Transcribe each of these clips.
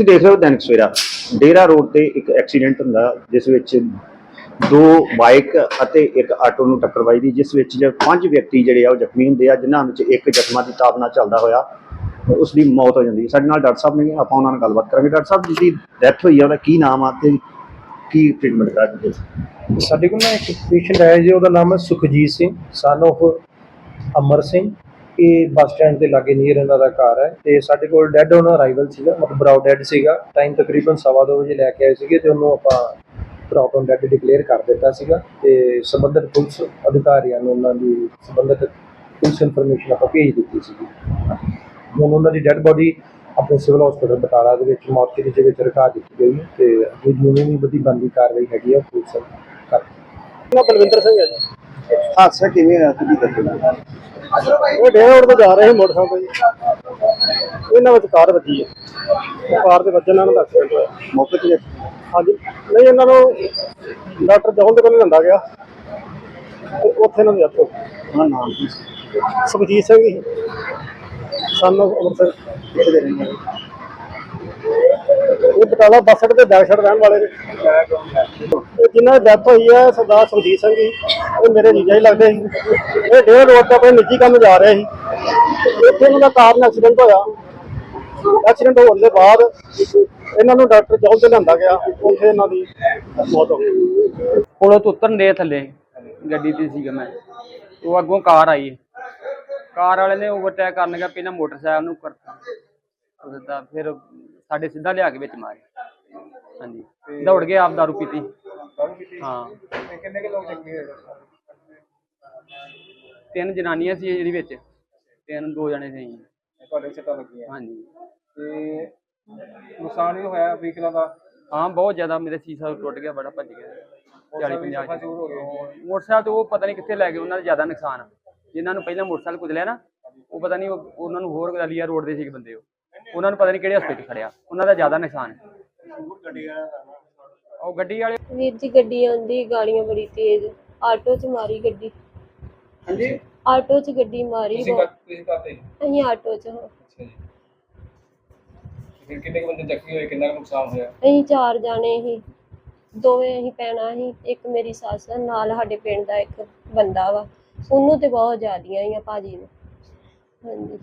ਤੁਸੀਂ ਦੇਖ ਰਹੇ ਹੋ ਦੈਨਿਕ ਸਵੇਰਾ, ਡੇਰਾ ਰੋਡ ਤੇ ਇੱਕ ਐਕਸੀਡੈਂਟ ਹੁੰਦਾ, ਜਿਸ ਵਿੱਚ ਦੋ ਬਾਈਕ ਅਤੇ ਇੱਕ ਆਟੋ ਨੂੰ ਟੱਕਰ ਵੱਜਦੀ ਜਿਸ ਵਿੱਚ ਪੰਜ ਵਿਅਕਤੀ ਜਿਹੜੇ ਆ ਉਹ ਜ਼ਖਮੀ ਹੁੰਦੇ ਆ, ਜਿਨ੍ਹਾਂ ਵਿੱਚ ਇੱਕ ਜ਼ਖਮਾਂ ਦੀ ਤਾਪ ਨਾਲ ਚੱਲਦਾ ਹੋਇਆ, ਉਸ ਦੀ ਮੌਤ ਹੋ ਜਾਂਦੀ ਹੈ। ਸਾਡੇ ਨਾਲ ਡਾਕਟਰ ਸਾਹਿਬ ਨੇ, ਆਪਾਂ ਉਹਨਾਂ ਨਾਲ ਗੱਲਬਾਤ ਕਰਾਂਗੇ। ਡਾਕਟਰ ਸਾਹਿਬ, ਜਿਹਦੀ ਡੈਥ ਹੋਈ ਆ, ਉਹਦਾ ਕੀ ਨਾਮ ਆ ਤੇ ਕੀ ਟ੍ਰੀਟਮੈਂਟ ਕਰਦੇ ਸਾਡੇ ਕੋਲ ਨਾ ਇੱਕ ਪੇਸ਼ੈਂਟ ਆਇਆ ਜੀ, ਉਹਦਾ ਨਾਮ ਹੈ ਸੁਖਜੀਤ ਸਿੰਘ ਸਨ of ਅਮਰ ਸਿੰਘ। ਇਹ ਬੱਸ ਸਟੈਂਡ ਦੇ ਲਾਗੇ ਨੀਅਰ ਇਹਨਾਂ ਦਾ ਘਰ ਹੈ ਤੇ ਸਾਡੇ ਕੋਲ ਡੈੱਡ ਉਹਨਾਂ ਅਰਾਈਵਲ ਸੀਗਾ ਮਤਲਬ ਬਰਾਊ ਡੈੱਡ ਸੀਗਾ। ਟਾਈਮ ਤਕਰੀਬਨ 2:30 ਵਜੇ ਲੈ ਕੇ ਆਏ ਸੀਗੇ ਤੇ ਉਹਨੂੰ ਆਪਾਂ ਪ੍ਰੋਬਲਮ ਡੈੱਡ ਡਿਕਲੇਅਰ ਕਰ ਦਿੱਤਾ ਸੀਗਾ ਤੇ ਸੰਬੰਧਿਤ ਪੁਲਿਸ ਅਧਿਕਾਰੀਆਂ ਨੂੰ ਉਹਨਾਂ ਦੀ ਸੰਬੰਧਿਤ ਪੁਲਿਸ ਇਨਫੋਰਮੇਸ਼ਨ ਆਪਾਂ ਭੇਜ ਦਿੱਤੀ ਸੀਗੀ। ਹੁਣ ਉਹਨਾਂ ਦੀ ਡੈੱਡ ਬੋਡੀ ਆਪਣੇ ਸਿਵਲ ਹਸਪੀਟਲ ਬਟਾਲਾ ਦੇ ਵਿੱਚ ਮੌਰਚਰੀ ਦੇ ਵਿੱਚ ਰਖਾ ਦਿੱਤੀ ਗਈ ਹੈ ਤੇ ਜੋ ਜਿਵੇਂ ਵੀ ਵਧੀ ਬੰਦੀ ਕਾਰਵਾਈ ਹੈਗੀ ਆ ਪੁਲਿਸ ਕਰ ਨਾ ਬਲਵਿੰਦਰ ਸਿੰਘ ਹੈ ਜੀ। ਹਾਦਸਾ ਕਿਵੇਂ ਹੋਇਆ? ਤੁਸੀਂ ਦੱਸੋ। ਉਹ ਡੇ ਰੋਡ ਤੋਂ ਜਾ ਰਹੇ ਸੀ ਮੋਟਰਸਾਈਕਲ ਤੇ ਇਹਨਾਂ ਵਿੱਚ ਕਾਰ ਵੱਜੀ ਹੈ। ਕਾਰ ਦੇ ਵੱਜਣ ਨਾਲ ਉਹਨਾਂ ਦਾ ਐਕਸੀਡੈਂਟ ਹੋਇਆ ਮੌਕੇ ਤੇ ਹਾਂਜੀ। ਨਹੀਂ ਇਹਨਾਂ ਨੂੰ ਡਾਕਟਰ ਜੋਹਲ ਦੇ ਕੋਲ ਲਿਆਂਦਾ ਗਿਆ। ਤੇ ਉੱਥੇ ਇਹਨਾਂ ਦੀ ਡੈਥ ਹੋ ਗਈ। ਹਾਂ ਨਾਮ ਕੀ? ਸੁਖਜੀਤ ਸਿੰਘ ਜੀ। ਸਾਨੂੰ ਅੰਮ੍ਰਿਤਸਰ। ਦੇ ਰਹਿੰਦੇ ਹੋ? ਇਹ ਬਟਾਲਾ ਬੱਸ ਅੱਡੇ ਤੇ ਰਹਿਣ ਵਾਲੇ ਨੇ। ਜਿਨ੍ਹਾਂ ਦੀ ਡੈਥ ਹੋਈ ਹੈ, ਸਰਦਾਰ ਸੁਖਜੀਤ ਸਿੰਘ ਜੀ, ਇਹ ਮੇਰੇ ਜੀਜਾ ਹੀ ਲੱਗਦੇ ਸੀ। ਇਹ ਡੇਢ ਰੋਡ ਤੋਂ ਆਪਣੇ ਨਿੱਜੀ ਕੰਮ ਜਾ ਰਹੇ ਸੀ। ਇੱਥੇ ਇਹਨਾਂ ਦਾ ਕਾਰਨ ਐਕਸੀਡੈਂਟ ਹੋਇਆ। ਐਕਸੀਡੈਂਟ ਹੋਣ ਦੇ ਬਾਅਦ ਇਹਨਾਂ ਨੂੰ ਡਾਕਟਰ ਜੋਲ ਤੇ ਲਿਆਂਦਾ ਗਿਆ। ਉੱਥੇ ਇਹਨਾਂ ਦੀ ਮੌਤ ਹੋ ਗਈ। ਕੋਲੋਂ ਤੋਂ ਉਤਰਨ ਦੇ ਥੱਲੇ ਗੱਡੀ ਤੇ ਸੀਗਾ ਮੈਂ। ਉਹ ਅੱਗੋਂ ਕਾਰ ਆਈ। ਕਾਰ ਵਾਲੇ ਨੇ ਓਵਰਟੇਕ ਕਰਨ ਗਿਆ ਪਹਿਲਾਂ ਮੋਟਰਸਾਈਕਲ ਨੂੰ ਕਰਤਾ। ਫਿਰ ਸਾਡੇ ਸਿੱਧਾ ਲਿਆ ਕੇ ਵਿੱਚ ਮਾਰਿਆ ਹਾਂਜੀ। ਦੌੜ ਕੇ ਆਪ ਦਾਰੂ ਪੀਤੀ। ਹਾਂ। ਕਿੰਨੇ ਕਿ ਲੋਕ ਚੰਗੇ ਹੋਏ? ਤਿੰਨ ਜਨਾਨੀਆਂ ਸੀ ਇਹਦੇ ਵਿੱਚ। ਤਿੰਨ ਦੋ ਜਣੇ ਸੀ। ਤੁਹਾਡੇ ਸੱਟਾਂ ਲੱਗੀਆਂ ਹਾਂਜੀ। ਤੇ ਨੁਕਸਾਨ ਵੀ ਹੋਇਆ ਵਹੀਕਲਾਂ ਦਾ? ਹਾਂ ਬਹੁਤ ਜ਼ਿਆਦਾ ਮੇਰੇ ਸੀਸਾ ਟੁੱਟ ਗਿਆ ਬੜਾ ਭੱਜ ਗਿਆ। 40 50 ਚੂਰ ਹੋ ਗਏ ਮੋਟਰਸਾਈਕਲ ਤੇ ਉਹ ਪਤਾ ਨਹੀਂ ਕਿੱਥੇ ਲੈ ਗਏ ਉਹਨਾਂ ਦਾ ਜ਼ਿਆਦਾ ਨੁਕਸਾਨ। ਜਿਨ੍ਹਾਂ ਨੂੰ ਪਹਿਲਾਂ ਮੋਟਰਸਾਈਕਲ ਕੁਚਲਿਆ ਨਾ ਉਹ ਪਤਾ ਨਹੀਂ ਉਹ- ਉਹਨਾਂ ਨੂੰ ਹੋਰ ਰੋਡ ਦੇ ਸੀਗੇ ਬੰਦੇ ਉਹ। ਉਹਨਾਂ ਨੂੰ ਪਤਾ ਨਹੀਂ ਕਿਹੜੇ ਹਸਪਤਾਲ ਖੜਿਆ। ਉਹਨਾਂ ਦਾ ਜ਼ਿਆਦਾ ਨੁਕਸਾਨ ਹੈ। ਉਹ ਗੱਡੀ ਵਾਲੇ ਵੀਰ ਜੀ ਗੱਡੀ ਆਉਂਦੀ ਗਾੜੀਆਂ ਬੜੀ ਤੇਜ਼। ਆਟੋ 'ਚ ਮਾਰੀ ਗੱਡੀ। ਹਾਂਜੀ? ਆਟੋ 'ਚ ਗੱਡੀ ਮਾਰੀ ਤੁਸੀਂ ਬਹੁਤ- ਕਾ ਤੁਸੀਂ ਕਾਤੇ ਅਸੀਂ ਆਟੋ 'ਚ ਹਾਂ। ਅੱਛਾ ਜੀ। ਫਿਰ ਕਿੰਨੇ ਕੁ ਬੰਦੇ ਜ਼ਖਮੀ ਹੋਏ? ਕਿੰਨਾ ਕੁ ਨੁਕਸਾਨ ਹੋਇਆ? ਅਸੀਂ ਚਾਰ ਜਾਣੇ ਸੀ। ਦੋਵੇਂ ਅਸੀਂ ਪੈਣਾ ਸੀ। ਇੱਕ ਮੇਰੀ ਸੱਸ ਆ, ਨਾਲ ਸਾਡੇ ਪਿੰਡ ਦਾ ਇੱਕ ਬੰਦਾ ਵਾ। ਉਹਨੂੰ ਤੇ ਬਹੁਤ ਜ਼ਿਆਦੀਆਂ ਹੀ ਆ ਭਾਜੀ ਨੂੰ। ਹਾਂਜੀ।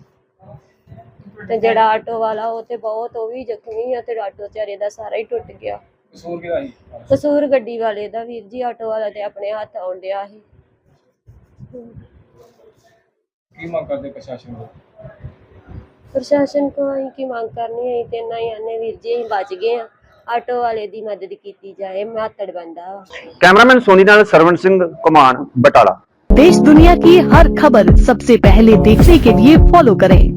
ਤੇ ਜਿਹੜਾ ਆਟੋ ਵਾਲਾ ਉਹ ਤੇ ਬਹੁਤ ਉਹ ਵੀ ਜ਼ਖਮੀ ਆ ਤੇ ਆਟੋ ਚਾਰੇ ਦਾ ਸਾਰਾ ਹੀ ਟੁੱਟ ਗਿਆ ਕਸੂਰ ਕਿਹਦਾ ਸੀ ਕਸੂਰ ਗੱਡੀ ਵਾਲੇ ਦਾ ਵੀਰ ਜੀ ਆਟੋ ਵਾਲਾ ਤੇ ਆਪਣੇ ਹੱਥ ਆਉਣ ਡਿਆ ਸੀ ਕੀ ਮੰਗ ਕਰਦੇ ਪ੍ਰਸ਼ਾਸਨ ਨੂੰ ਪ੍ਰਸ਼ਾਸਨ ਕੋਲ ਅਸੀਂ ਕੀ ਮੰਗ ਕਰਨੀ ਹੈ ਤੇ ਨਾ ਹੀ ਆਨੇ ਵੀਰ ਜੀ ਅਸੀਂ ਬਚ ਗਏ ਆ ਆਟੋ ਵਾਲੇ ਦੀ ਮਦਦ ਕੀਤੀ ਜਾਏ ਮਾਤੜ ਬੰਦਾ ਵਾ ਕੈਮਰਾਮੈਨ ਸੋਨੀ ਨਾਲ ਸਰਵਣ ਸਿੰਘ ਕੁਮਾਨ ਬਟਾਲਾ देश दुनिया की हर खबर सबसे पहले देखने के लिए फॉलो करें